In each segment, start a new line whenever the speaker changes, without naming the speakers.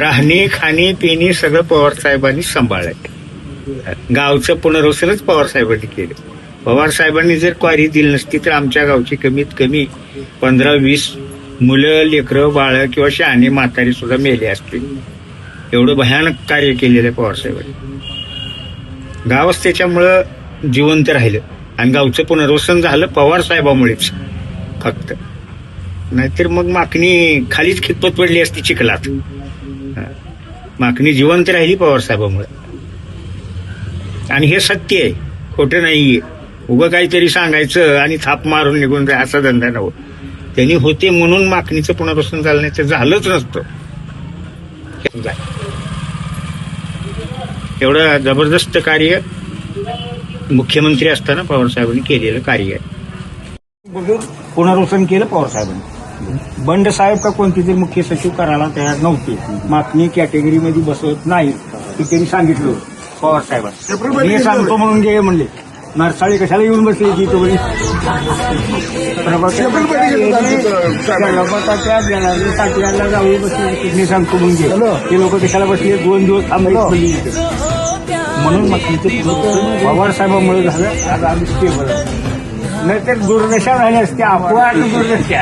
राहणी खाणी पिणी सगळं पवार साहेबांनी सांभाळलं गावचं पुनर्वसनच पवार साहेबांनी केलं. पवार साहेबांनी जर क्वारी दिली नसती तर आमच्या गावची कमीत कमी पंधरा वीस मुलं लेकरं बाळ किंवा शहाणी म्हातारी सुद्धा मेले असतील. एवढं भयानक कार्य केलेलं आहे पवार साहेबांनी. गावच त्याच्यामुळं जिवंत राहिलं. आणि गावचं पुनर्वसन झालं पवार साहेबामुळेच फक्त. नाहीतर मग माकणी खालीच खितपत पडली असती चिखलात. मागणी जिवंत राहिली पवारसाहेबामुळे आणि हे सत्य आहे. खोटं नाहीये. उगं काहीतरी सांगायचं आणि थाप मारून निघून जाय असा धंदा नव्हो त्यांनी होते म्हणून मागणीचं पुनर्वसन झालं नाही ते झालंच नसतं. एवढं जबरदस्त कार्य मुख्यमंत्री असताना पवार साहेबांनी केलेलं कार्य आहे. पुनर्वसन केलं पवार बंड साहेब का कोणते तरी मुख्य सचिव करायला तयार नव्हते. मागणी कॅटेगरीमध्ये बसवत नाही हे त्यांनी सांगितलं पवार साहेबांनी. मी सांगतो म्हणून जे म्हणले. नरसाळी कशाला येऊन बसली की तो साठ्याला जाऊ बसले मी सांगतो म्हणून घे ते लोक कशाला बसले दोन दिवस थांबले. म्हणून मग तिथे पवार साहेबांमुळे झालं. आता आम्ही स्टेबल नाहीतर दुर्दशा झाल्या असत्या अपवाद दुर्दशा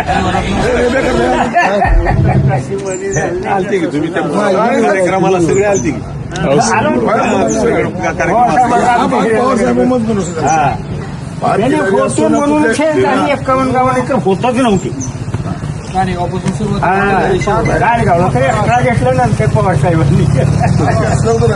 आलते की तुम्ही त्या कार्यक्रमाला सगळे आलते की
आलो. हा. त्याने होते म्हणून छेद आणि एक्कावन्न गावाने तर होतच नव्हती हा गाडी गावला तरी अकरा घेतलं नंतर पवार साहेबांनी
बरोबर